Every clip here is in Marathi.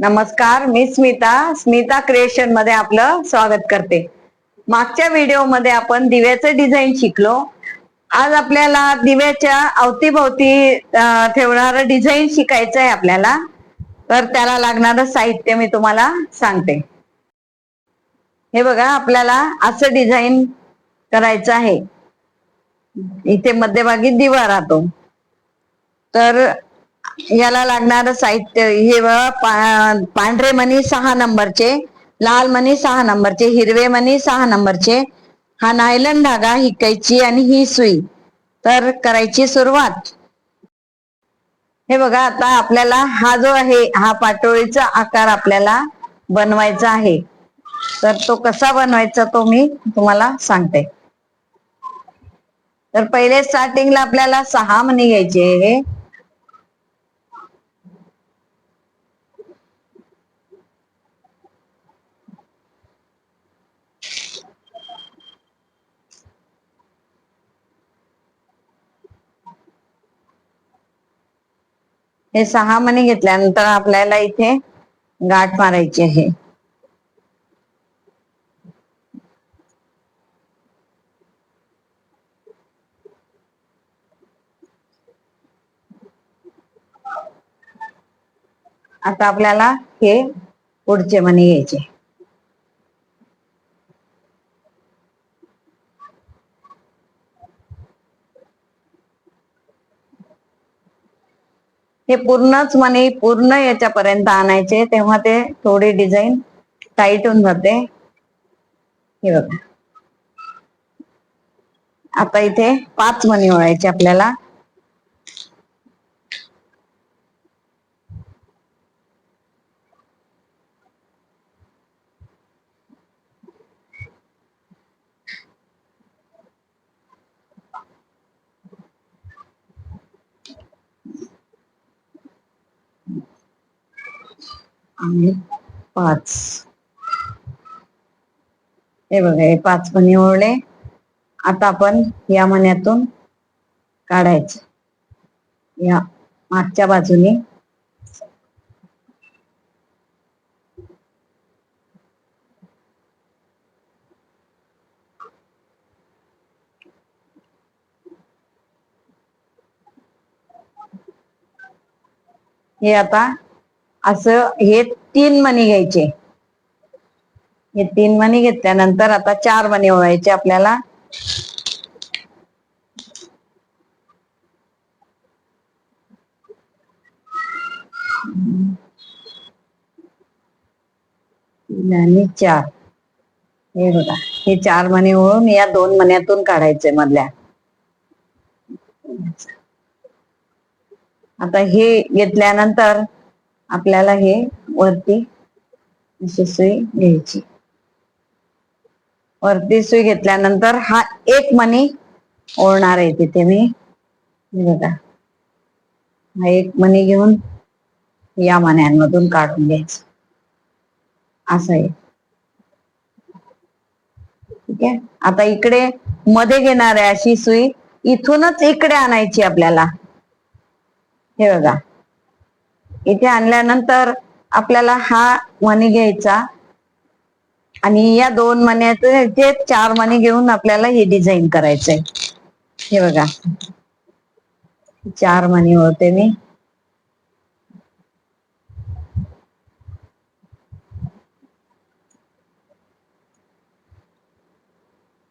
नमस्कार मी स्मिता. स्मिता क्रिएशनमध्ये आपलं स्वागत करते. मागच्या व्हिडिओमध्ये आपण दिव्याचे डिझाईन शिकलो. आज आपल्याला दिव्याच्या अवतीभोवती ठेवणार ठेवणारं डिझाईन शिकायचं आहे आपल्याला. तर त्याला लागणारं साहित्य मी तुम्हाला सांगते. हे बघा आपल्याला असं डिझाईन करायचं आहे. इथे मध्यभागी दिवा राहतो. तर याला लागणार साहित्य हे बघा पांढरे मणी सहा नंबरचे लाल मणी सहा नंबरचे हिरवे मणी सहा नंबरचे हा नायलन धागा ही कैची आणि ही सुई. तर करायची सुरुवात. हे बघा आता आपल्याला हा जो आहे हा पाटोळीचा आकार आपल्याला बनवायचा आहे. तर तो कसा बनवायचा तो मी तुम्हाला सांगते. तर पहिले स्टार्टिंगला आपल्याला सहा मणी घ्यायचे हे हे सहा मणी घेतल्यानंतर आपल्याला इथे गाठ मारायची आहे. आता आपल्याला हे पुढचे मणी घ्यायचे. हे पूर्णच मनी पूर्ण याच्यापर्यंत आणायचे. तेव्हा ते थोडी डिझाईन टाईट होऊन जाते. हे बघा. आता इथे पाच मणी वळायचे आपल्याला. आणि पाच. हे बघा हे पाच पण निवडले. आता आपण या मण्यातून काढायचं. या मागच्या बाजूने. हे आता असं हे तीन मणी घ्यायचे. हे तीन मणी घेतल्यानंतर आता चार मणी ओळायचे आपल्याला. तीन आणि चार. हे बघा हे चार मणी ओळून या दोन मण्यातून काढायचे मधल्या. आता हे घेतल्यानंतर आपल्याला हे वरती अशी सुई घ्यायची. वरती सुई घेतल्यानंतर हा एक मणी ओढणार आहे तिथे मी. हे बघा. हा एक मणी घेऊन या मण्यांमधून काढून घ्यायचं. असं आहे. ठीक आहे? आता इकडे मध्ये घेणार आहे अशी सुई. इथूनच इकडे आणायची आपल्याला. हे बघा. इथे आणल्यानंतर आपल्याला हा मणी घ्यायचा. आणि या दोन मण्याचे जे चार मणी घेऊन आपल्याला हे डिझाईन करायचंय. हे बघा. चार मणी होते मी.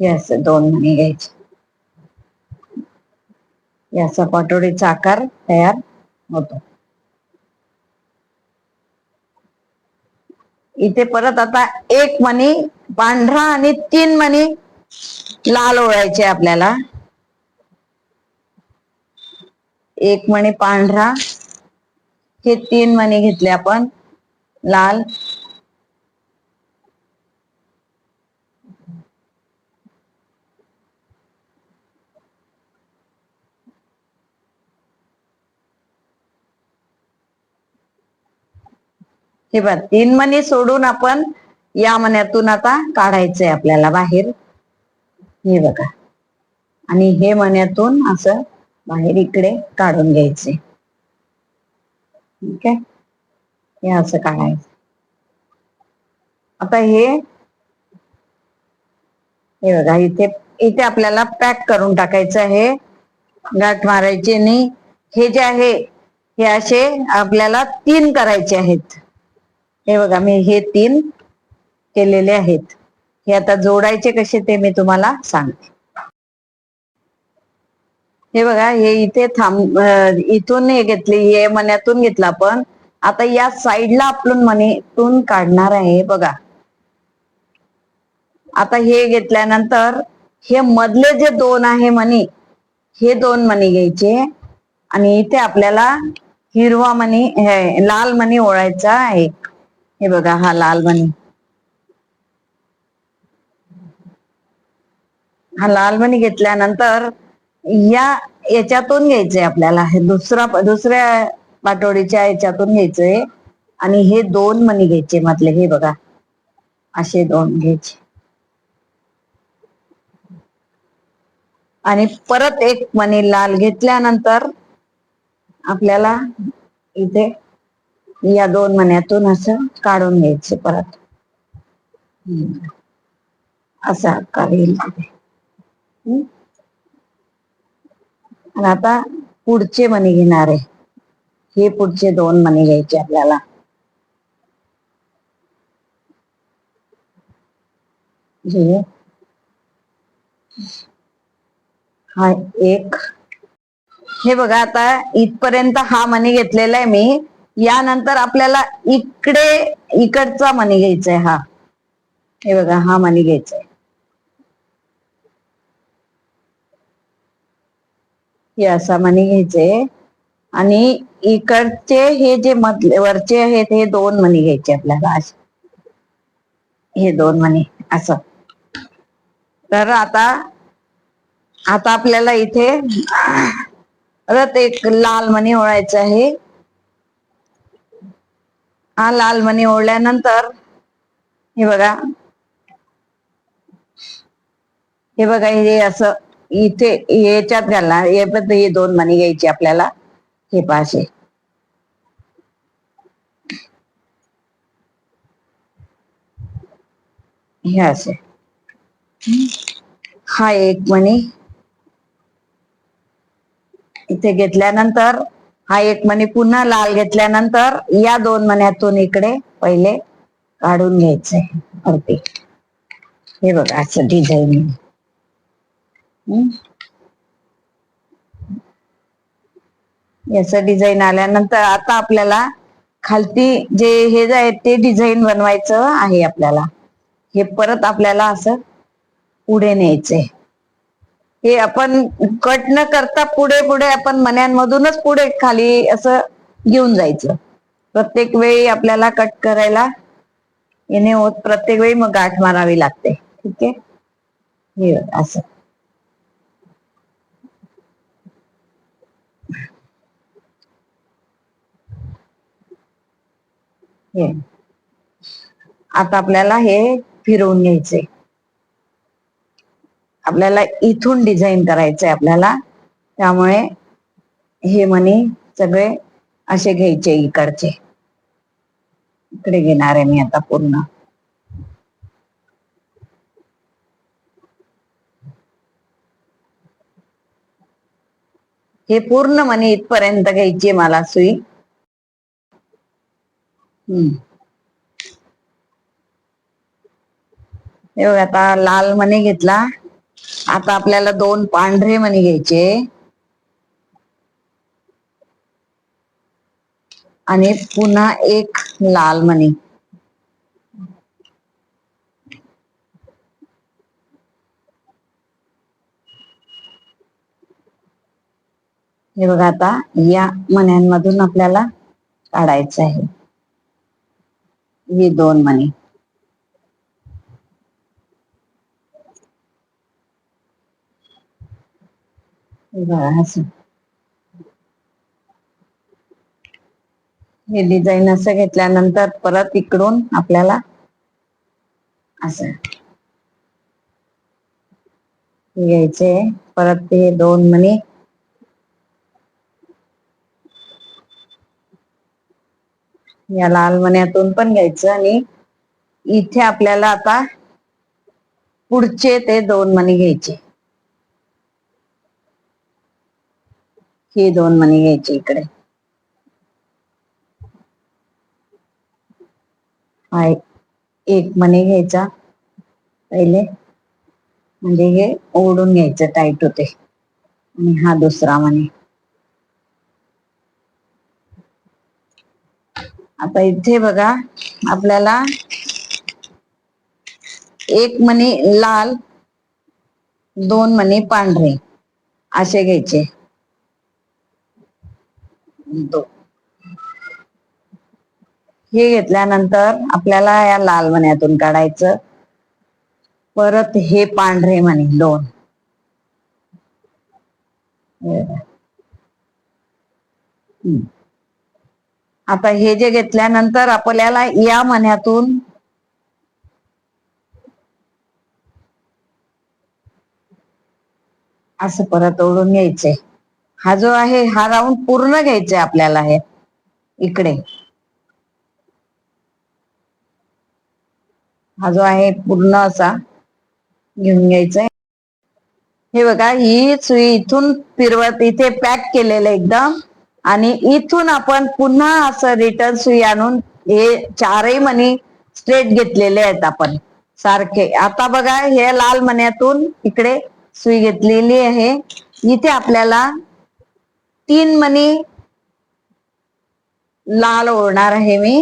यस दोन मणी घ्यायचे. याचा पाटोडीचा आकार तयार होतो. इथे परत आता एक मणी पांढरा आणि तीन मणी लाल ओळायचे आपल्याला. एक मणी पांढरा हे तीन मणी घेतले आपण लाल. हे बघ तीन मणी सोडून आपण या मण्यातून आता काढायचंय आपल्याला बाहेर. हे बघा. आणि हे मण्यातून असं बाहेर इकडे काढून घ्यायचे ठीक आहे हे असं काढायचं. आता हे हे बघा इथे इथे आपल्याला पॅक करून टाकायचं आहे. गाठ मारायची नाही हे जे आहे हे असे आपल्याला तीन करायचे आहेत. हे बघा मी हे तीन केलेले आहेत. हे आता जोडायचे कसे ते मी तुम्हाला सांगते. हे बघा हे इथे थांब इथून हे घेतली हे मण्यातून घेतलं आपण. आता या साईडला आपण मणीतून काढणार आहे बघा. आता हे घेतल्यानंतर हे मधले जे दोन आहे मणी हे दोन मणी घ्यायचे. आणि इथे आपल्याला हिरवा मणी हे लाल मणी ओळायचा आहे. हे बघा हा लाल मणी. हा लाल मणी घेतल्यानंतर या याच्यातून घ्यायचंय आपल्याला. हे दुसरा दुसऱ्या पाटोडीच्या याच्यातून घ्यायचंय. आणि हे दोन मणी घ्यायचे मधले हे बघा. असे दोन घ्यायचे. आणि परत एक मणी लाल घेतल्यानंतर आपल्याला इथे या दोन महिन्यातून असं काढून घ्यायचे परत. असा आकार येईल तिथे. आणि आता पुढचे मणी घेणार आहे. हे पुढचे दोन मणी घ्यायचे आपल्याला. हा एक. हे बघा आता इथपर्यंत हा मणी घेतलेला आहे मी. यानंतर आपल्याला इकडे इकडचा मणी घ्यायचा आहे हा. हे बघा हा मणी घ्यायचा आहे हे असा मणी घ्यायचे आणि इकडचे हे जे मधले वरचे आहेत हे दोन मणी घ्यायचे आपल्याला. असे हे दोन मणी असं. तर आता आता आपल्याला इथे परत एक लाल मणी ओळायचं आहे. हा लाल मणी ओढल्यानंतर हे बघा. हे बघा हे असं इथे याच्यात घालणार. हे पण हे दोन मणी घ्यायची आपल्याला. हे पाचशे हे असे. हा एक मणी. इथे घेतल्यानंतर हा एक मणी पुन्हा लाल घेतल्यानंतर या दोन मण्यातून इकडे पहिले काढून घ्यायचंय वरती. हे बघा असं डिझाईन याचं डिझाईन आल्यानंतर आता आपल्याला खालती जे हे जे आहे ते डिझाईन बनवायचं आहे आपल्याला. हे परत आपल्याला असं पुढे न्यायचंय हे आपण कट न करता पुढे पुढे आपण मन्यांमधूनच पुढे खाली असं घेऊन जायचं. प्रत्येक वेळी आपल्याला कट करायला येणे होत प्रत्येक वेळी मग गाठ मारावी लागते. ठीक आहे? हे असं. हे. आता आपल्याला हे फिरवून घ्यायचंय. आपल्याला इथून डिझाईन करायचंय आपल्याला. त्यामुळे हे मनी सगळे असे घ्यायचे इकडचे. इकडे घेणार आहे मी आता पूर्ण. हे पूर्ण मनी इथपर्यंत घ्यायची मला सुई. हम्म. आता लाल मणी घेतला. आता आपल्याला दोन पांढरे मणी घ्यायचे. आणि पुन्हा एक लाल मणी हे बघा आता या मण्यांमधून आपल्याला काढायचं आहे. ही दोन मणी हे असं. हे डिझाईन असं घेतल्यानंतर परत इकडून आपल्याला असं. घ्यायचे. परत ते दोन मणी. या लाल मण्यातून पण घ्यायचं आणि इथे आपल्याला आता पुढचे ते दोन मणी घ्यायचे. हे दोन मणी घ्यायचे इकडे. एक मणी घ्यायचा पहिले. म्हणजे हे ओढून घ्यायचं टाईट होते. आणि हा दुसरा मणी आता इथे बघा आपल्याला एक मणी लाल दोन मणी पांढरे असे घ्यायचे. हे घेतल्यानंतर आपल्याला या लाल मण्यातून काढायचं. परत हे पांढरे मणी दोन. आता हे जे घेतल्यानंतर आपल्याला या मण्यातून असं परत ओढून घ्यायचंय हा जो आहे हा राऊंड पूर्ण घ्यायचा आपल्याला हे. इकडे. हा जो आहे पूर्ण असा घेऊन घ्यायचा हे बघा ही सुई इथून फिरवत इथे पॅक केलेलं एकदम. आणि इथून आपण पुन्हा असं रिटर्न सुई आणून हे चारही मणी स्ट्रेट घेतलेले आहेत आपण. सारखे. आता बघा हे लाल मण्यातून इकडे सुई घेतलेली आहे. इथे आपल्याला तीन मणी लाल ओढणार आहे मी.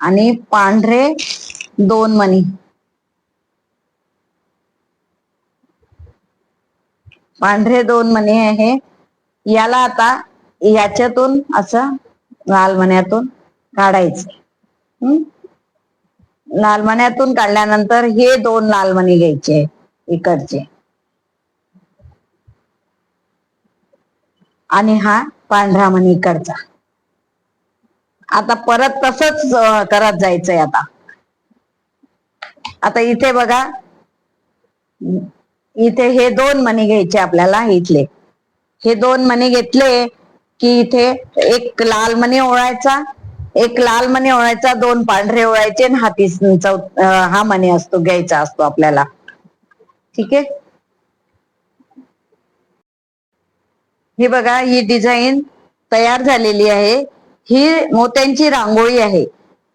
आणि पांढरे दोन मणी. पांढरे दोन मणी आहे. याला आता याच्यातून असं लाल मण्यातून काढायचं. हम्म? लाल मण्यातून काढल्यानंतर हे दोन लाल मणी घ्यायचे इकडचे. आणि हा पांढरा मणी आता परत तसंच करत जायचंय आता. आता इथे बघा इथे हे दोन मणी घ्यायचे आपल्याला इथले. हे दोन मणी घेतले की इथे एक लाल मणी ओळायचा एक लाल मणी ओळायचा दोन पांढरे ओळायचे आणि हाती चौ हा मणी असतो घ्यायचा असतो आपल्याला. ठीक आहे? हे बघा ही डिझाईन तयार झालेली आहे. ही मोत्यांची रांगोळी आहे.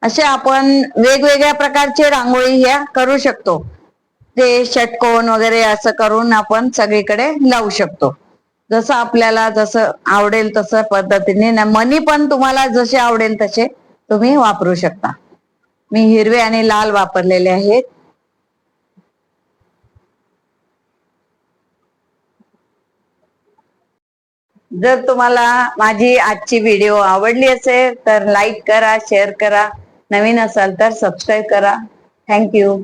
असे आपण वेगवेगळ्या प्रकारचे रांगोळी ह्या करू शकतो. ते षटकोन वगैरे असं करून आपण सगळीकडे लावू शकतो. जसं आपल्याला जसं आवडेल तसं पद्धतीने ना मनी पण तुम्हाला जसे आवडेल तसे तुम्ही वापरू शकता. मी हिरवे आणि लाल वापरलेले आहेत. जर तुम्हाला माझी आजची व्हिडिओ आवडली असेल तर लाईक करा शेअर करा. नवीन असाल तर सबस्क्राईब करा. थँक्यू